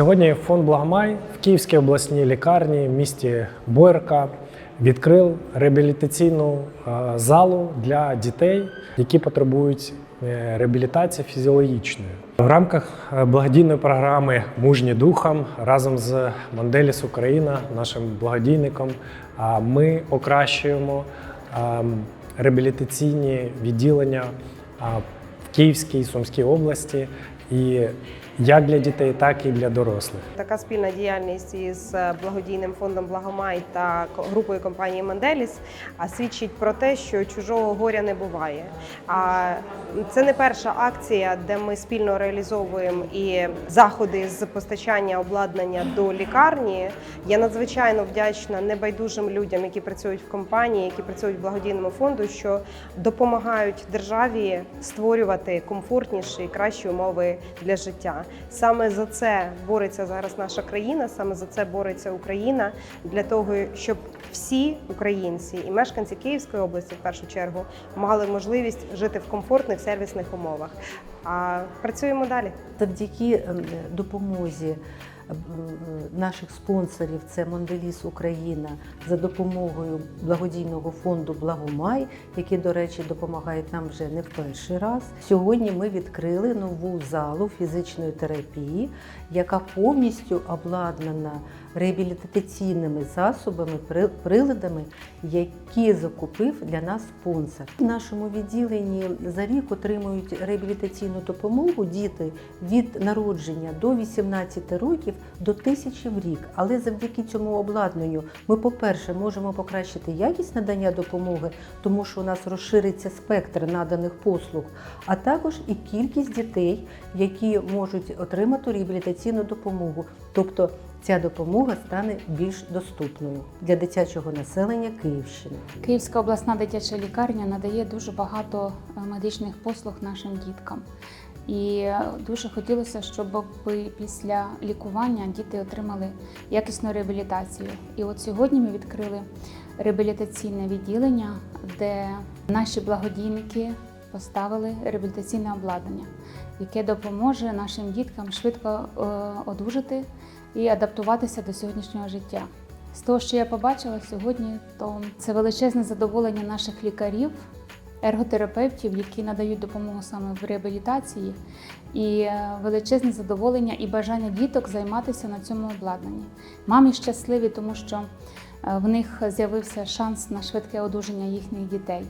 Сьогодні фонд Благомай в Київській обласній лікарні в місті Боярка відкрив реабілітаційну е, залу для дітей, які потребують е, реабілітації фізіологічної. В рамках е, благодійної програми Мужні духом разом з Манделіс Україна, нашим благодійником, ми окращуємо реабілітаційні відділення в Київській і Сумській області. І як для дітей, так і для дорослих. Така спільна діяльність із благодійним фондом Благомай та групою компанії Манделіс свідчить про те, що чужого горя не буває. А це не перша акція, де ми спільно реалізовуємо і заходи з постачання обладнання до лікарні. Я надзвичайно вдячна небайдужим людям, які працюють в компанії, які працюють в благодійному фонду, що допомагають державі створювати комфортніші і кращі умови для життя. Саме за це бореться зараз наша країна, саме за це бореться Україна для того, щоб всі українці і мешканці Київської області, в першу чергу, мали можливість жити в комфортних сервісних умовах. А працюємо далі. Завдяки ем, допомозі наших спонсорів, це Монделіс Україна, за допомогою благодійного фонду Благомай, які, до речі, допомагають нам вже не в перший раз. Сьогодні ми відкрили нову залу фізичної терапії, яка повністю обладнана реабілітаційними засобами, при- приладами, які закупив для нас спонсор. В нашому відділенні за рік отримують реабілітаційну допомогу діти від народження до 18 років до тисячі в рік. Але завдяки цьому обладнанню ми, по-перше, можемо покращити якість надання допомоги, тому що у нас розшириться спектр наданих послуг, а також і кількість дітей, які можуть отримати реабілітаційну допомогу. Тобто ця допомога стане більш доступною для дитячого населення Київщини. Київська обласна дитяча лікарня надає дуже багато е, медичних послуг нашим діткам. І е, дуже хотілося, щоб після лікування діти отримали якісну реабілітацію. І от сьогодні ми відкрили реабілітаційне відділення, де наші благодійники поставили реабілітаційне обладнання, яке допоможе нашим діткам швидко е, одужати і адаптуватися до сьогоднішнього життя. З того, що я побачила сьогодні, то це величезне задоволення наших лікарів, ерготерапевтів, які надають допомогу саме в реабілітації, і е, величезне задоволення і бажання діток займатися на цьому обладнанні. Мамі щасливі, тому що е, в них з'явився шанс на швидке одужання їхніх дітей.